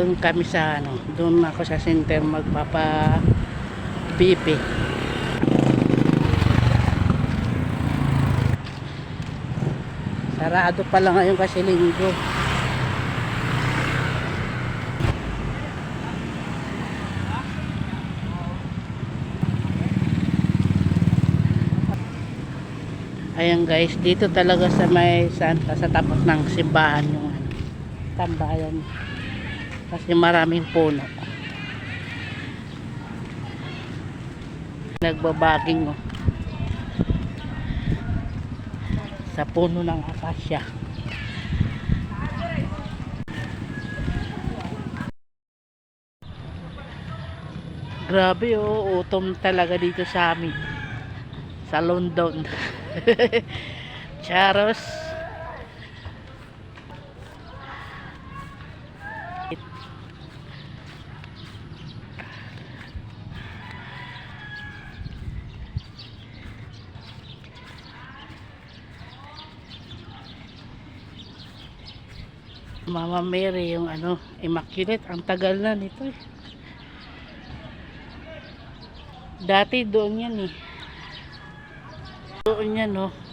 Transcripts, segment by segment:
Doon kami sa ano, doon ako sa center magpapa pipi. Sarado pala ngayon kasi linggo. Ayan guys, dito talaga sa may Santa, sa tapat ng simbahan yung ano, tambayan. Kasi maraming puno. Nagbabaging oh. Sa puno ng akasya. Grabe oh, utom talaga dito sa amin. Sa London. Charos. Mama Mary yung ano, immaculate. Ang tagal na nito eh. Dati doon yan eh. Doon yan oh.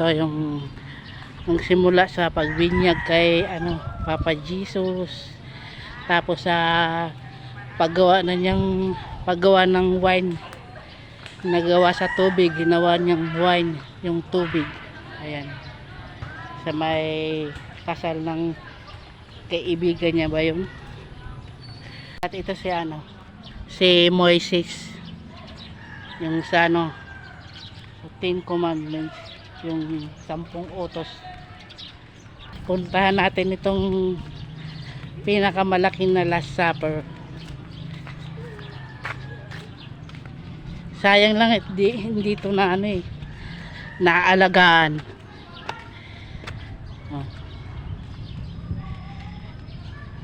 Santo yung yung simula sa pagbinyag kay ano Papa Jesus. Tapos sa paggawa na niyang paggawa ng wine. Nagawa sa tubig ginawa niyang wine yung tubig. Ayan. Sa may kasal ng kaibigan niya ba yun? At ito si ano si Moises. Yung sa ano Ten Commandments yung sampung utos puntahan natin itong pinakamalaking na Last Supper sayang lang hindi, hindi ito na ano eh naaalagaan oh.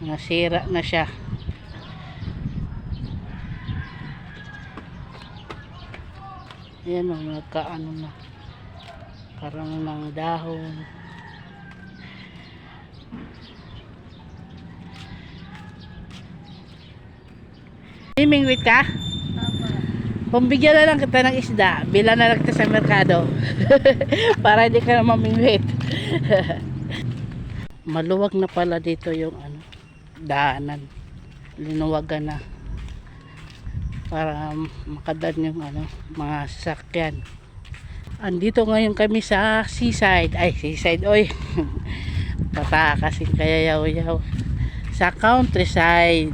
nasira na siya Ayan o, nagkaano na. Karang ng dahon. Mimingwit ka? Pumbigyan na lang kita ng isda. Bila na lang kita sa merkado. Para hindi ka na mamingwit. Maluwag na pala dito yung ano, daanan. Linuwagan na para makadaan yung ano, mga sasakyan. Andito ngayon kami sa seaside. Ay, seaside, oy. Patakasin kaya yaw-yaw. Sa countryside.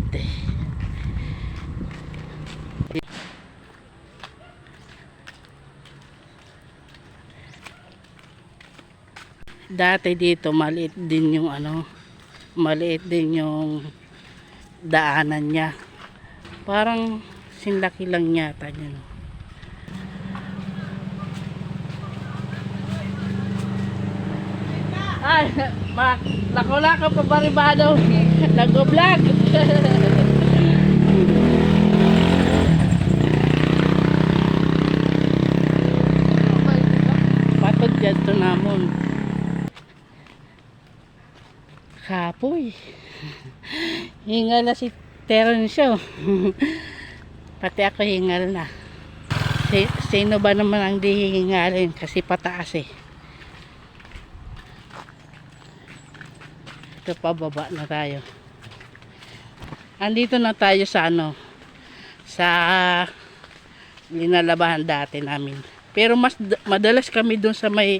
Dati dito maliit din yung ano, maliit din yung daanan niya. Parang sinlaki lang yata yun. Ay, ma, lako-lako pa baribado. Nag-vlog. Patod dyan to namon. Kapoy. Hingal na si Terensyo. Pati ako hingal na. Si, sino ba naman ang di hihingalin? Kasi pataas eh. Ito pababa na tayo. Andito na tayo sa ano, sa linalabahan dati namin. Pero mas madalas kami doon sa may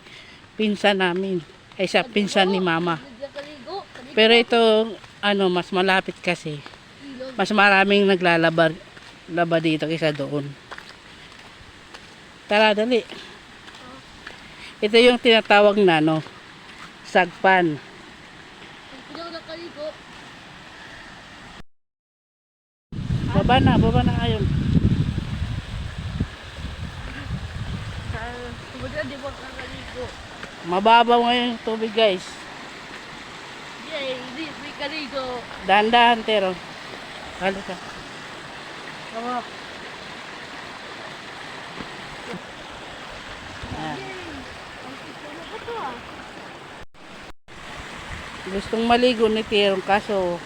pinsan namin. Ay sa pinsan ni mama. Pero ito, ano, mas malapit kasi. Mas maraming naglalaba laba dito kaysa doon. Tara, dali. Ito yung tinatawag na, no, sagpan. Hindi ako nakaligo. Baba na, baba na kakaligo? Mababaw ngayon yung tubig guys. Yay, hindi, may kaligo. Dahan-dahan pero. Halika. Ba to ah? Gustong maligo ni Tirong kaso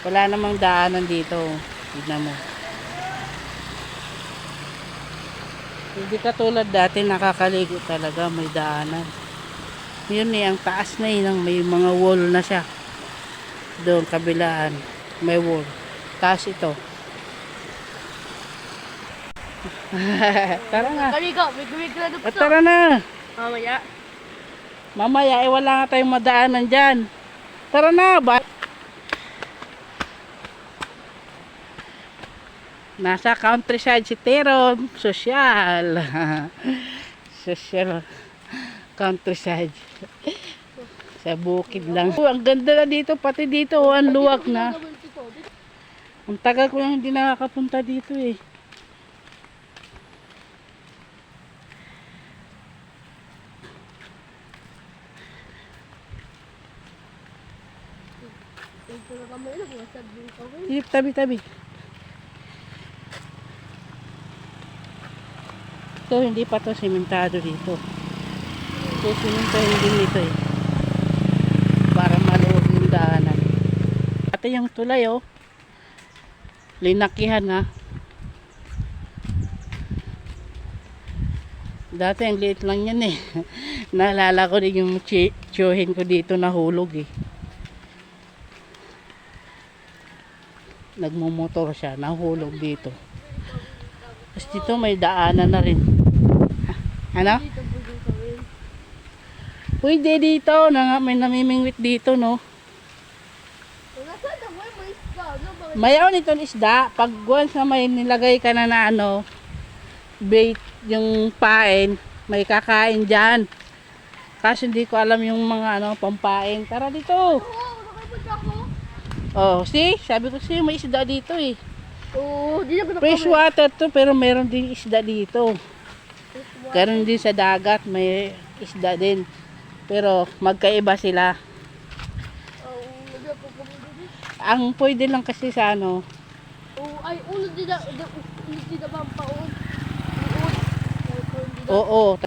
wala namang daanan dito. Tignan mo. Hindi katulad dati nakakaligo talaga may daanan. Yun eh, ang taas na yun, ang may mga wall na siya. Doon, kabilaan, may wall. Taas ito. tara na. Kaligo, kaligo na At dito. tara na. Mamaya. Mamaya, eh wala nga tayong madaanan dyan. Tara na, ba? Nasa countryside si Teron. Social. Social. Countryside. Sa bukid lang. Oh, ang ganda na dito. Pati dito, oh, ang luwag na. Ang tagal ko lang hindi nakakapunta dito eh. Dito na kami lang. Masabi ko kami. Dito, tabi, tabi. Ito, hindi pa to simentado dito. Ito, simentohin din nito eh. Para maluwag yung daanan. Ate yung tulay oh. Linakihan ha. Dati ang liit lang yan eh. Naalala ko din yung tiyuhin ko dito nahulog eh. nagmumotor siya, nahulog dito. Tapos dito may daanan na rin. Ano? Pwede dito, na, may namimingwit dito, no? Mayaw nito isda, pag once na may nilagay ka na na ano, bait yung pain, may kakain dyan. Kaso hindi ko alam yung mga ano, pampain. Tara dito. Oh, see? Sabi ko sa'yo, may isda dito eh. Oo, di na ko Fresh water to, pero meron din isda dito. Ganon din sa dagat, may isda din. Pero magkaiba sila. Ang pwede lang kasi sa ano, ay, ulo din na, ulo din na bang paon. Oo,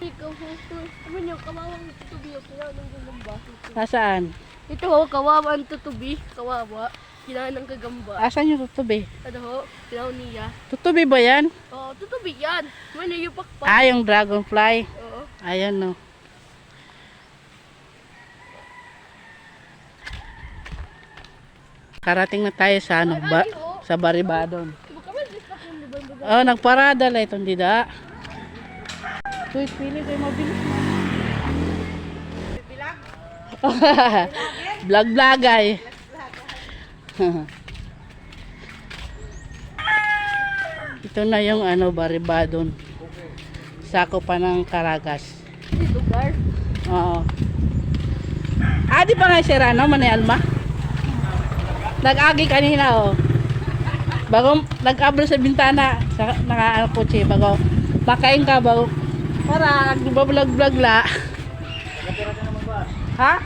nasaan? Ito kawawa ang tutubi. Kawawa. Kailangan ng gagamba. Asan yung tutubi? Ano ho, kailangan niya. Tutubi ba yan? Oo, tutubi yan. Ano yung pakpak. Ah, yung dragonfly. Oo. Ayan no. Karating na tayo sa ano, ba, sa Baribadon. May. Oh, nagparada la itong dida. Uy, pili kayo mabilis na. Vlog-vlog ay. Ito na yung ano, Baribadon. Sako pa ng Caragas. Dito, bar. Oo. Ah, di pa nga si Rano, Manay Alma? Nag-agi kanina, oh. Bago, nag-abro sa bintana, sa naka kotse, bago, makain ka, bago, para, nagbablog-vlog la. ha?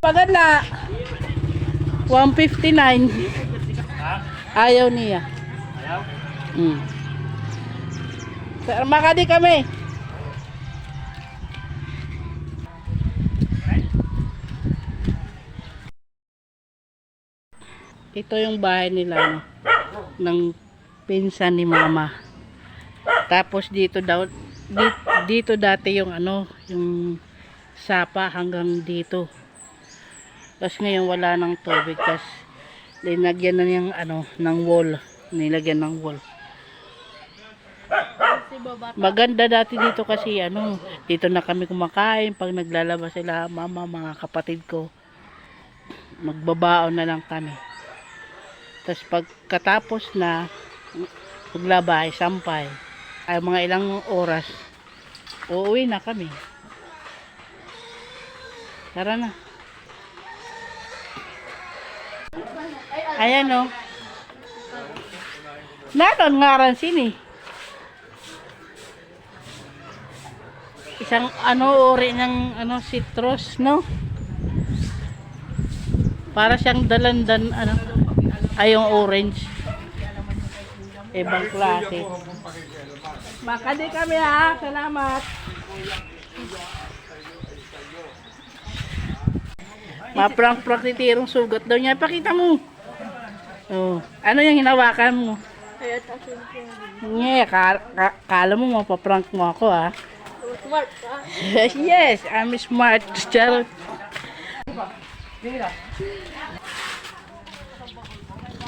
Paganda. 159. Ayaw niya. Ayaw? Hmm. Sa Makati kami. Ito yung bahay nila no, ng pinsan ni mama. Tapos dito daw dito, dito dati yung ano, yung sapa hanggang dito. Tapos ngayon wala nang tubig. Tapos linagyan na niyang ano, ng wall. Nilagyan ng wall. Maganda dati dito kasi ano, dito na kami kumakain pag naglalabas sila mama, mga kapatid ko. Magbabaon na lang kami. Tapos pagkatapos na paglabay, sampay, ay mga ilang oras, uuwi na kami. Tara na. Ayan o. Nanon nga ran sini. Isang ano uri ng ano citrus, no? Para siyang dalandan ano ay yung orange. Ibang klase. Makadi kami ha. Salamat. Maprank-prank ni Tirong sugat daw niya. Pakita mo. Oh. Ano yung hinawakan mo? Kaya tasin ko. Nye, ka, ka, kala mo mapaprank mo ako ah. Smart ka. yes, I'm smart. Charot.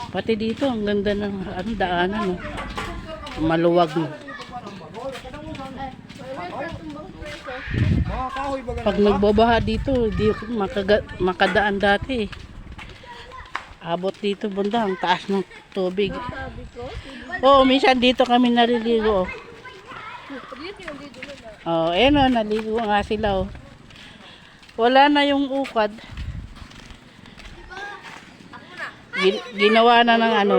Pati dito, ang ganda ng ano, daanan. No? Maluwag. No? Pag nagbabaha dito, di makaga, makadaan dati. Abot dito bunda, ang taas ng tubig. Oo, minsan dito kami naliligo. oh. Oh, ayun oh, naligo nga sila oh. Wala na yung ukad. Gin- ginawa na ng ano,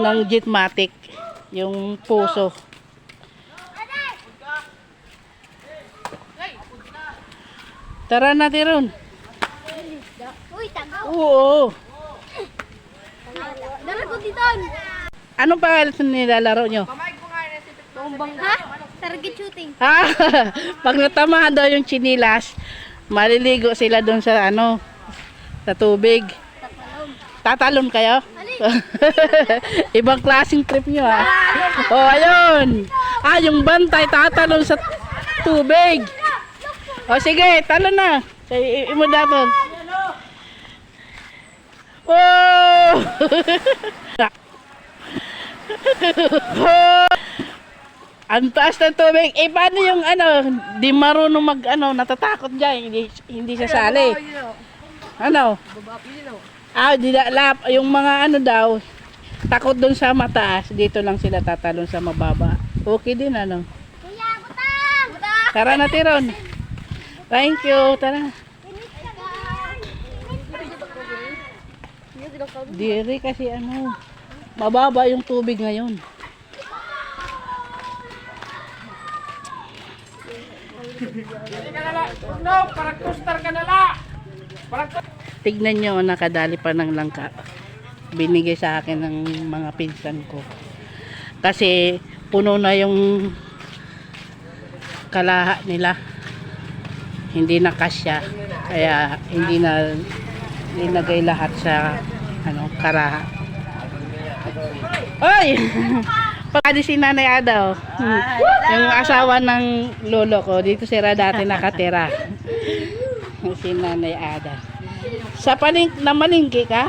ng Jetmatic, yung puso. Tara na ron. Uy, tagaw. Oo. Anong pangalan sa nilalaro nyo? Tumbang. Ha? Target shooting. Ha? Pag natamahan daw yung chinilas, maliligo sila doon sa ano, sa tubig. Tatalong. Tatalon kayo? Ibang klaseng trip nyo ha. Oh, ayun. Ah, yung bantay tatalon sa tubig. O sige, talon na. Imo daton. Wow! Ang taas ng tubig. Eh, paano yung ano, di marunong mag, ano, natatakot dyan. Hindi, hindi siya sali. Ano? Ah, di lap, yung mga ano daw, takot doon sa mataas, dito lang sila tatalon sa mababa. Okay din ano. Tara na Tiron. Thank you. Tara. Diri kasi ano, mababa yung tubig ngayon. No, para coaster ka na la. Tignan nyo, nakadali pa ng langka. Binigay sa akin ng mga pinsan ko. Kasi puno na yung kalaha nila. Hindi na kasya. Kaya hindi na linagay lahat sa ano, karaha. Oy! Pagkadi si Nanay Ada, oh. Hmm. Yung asawa ng lolo ko, dito sila dati nakatira. si Nanay Ada. Sa paling, namalingki ka?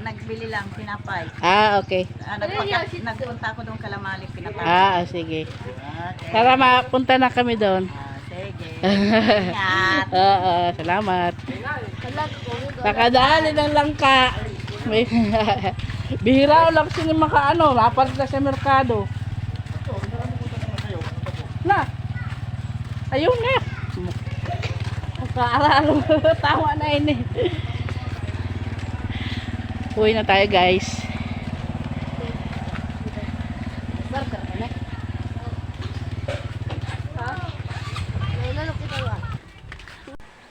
Nagbili lang, pinapay. Ah, okay. Ah, nagpaka, nagpunta ako doon kalamali, pinapay. Ah, sige. Okay. Tara, mapunta na kami doon. Ah, sige. Oo, salamat. Nakadali ng langka. Bihira lang sila maka ano, rapat na sa merkado. Na. Ayun na. Kaaralo, tama na ini. Uwi na tayo guys.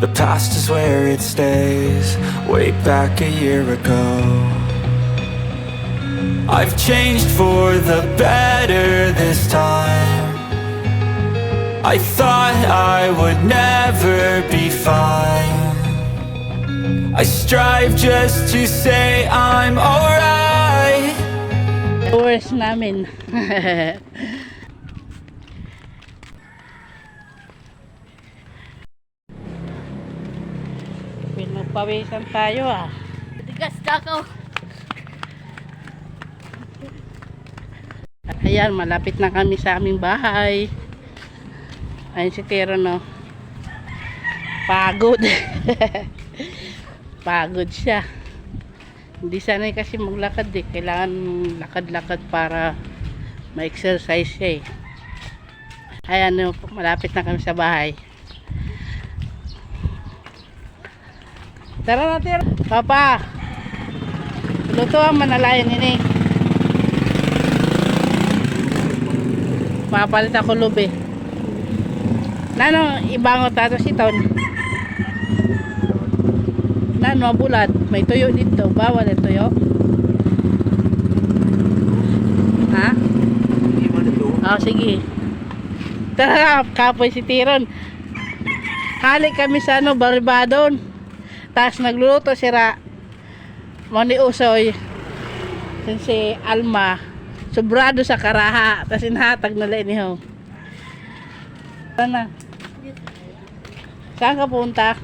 The past is where it stays, way back a year ago. I've changed for the better this time. I thought I would never be fine. I strive just to say I'm alright. Tours namin. Pinagpawisan tayo ah. Tigas ka ko. Ayan, malapit na kami sa aming bahay. Ayun si Tero no. Pagod. Pagod siya. Hindi sanay kasi maglakad eh. Kailangan lakad-lakad para ma-exercise siya eh. Ayan, no, malapit na kami sa bahay. Tara na, tira. Papa, luto ang manalayan ini. Papalit ako lubi. Nano, ibangot tato si Ton. Nano, bulat. May tuyo dito. Bawal yung tuyo. Ha? Oh, sige. Tara, kapoy si Tiron. Halik kami sa ano, Baribadon. Tapos nagluluto si Ra. Moni Usoy. Si Alma. Sobrado sa karaha. Tapos inhatag na lang inihaw. Sana. Saan ka punta?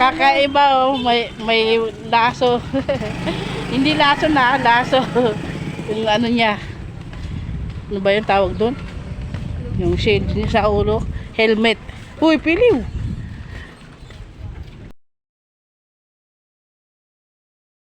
Kakaiba oh, may may laso. Hindi laso na, laso. Yung ano niya. Ano ba yung tawag doon? Yung shield niya sa ulo. Helmet. Uy, piliw.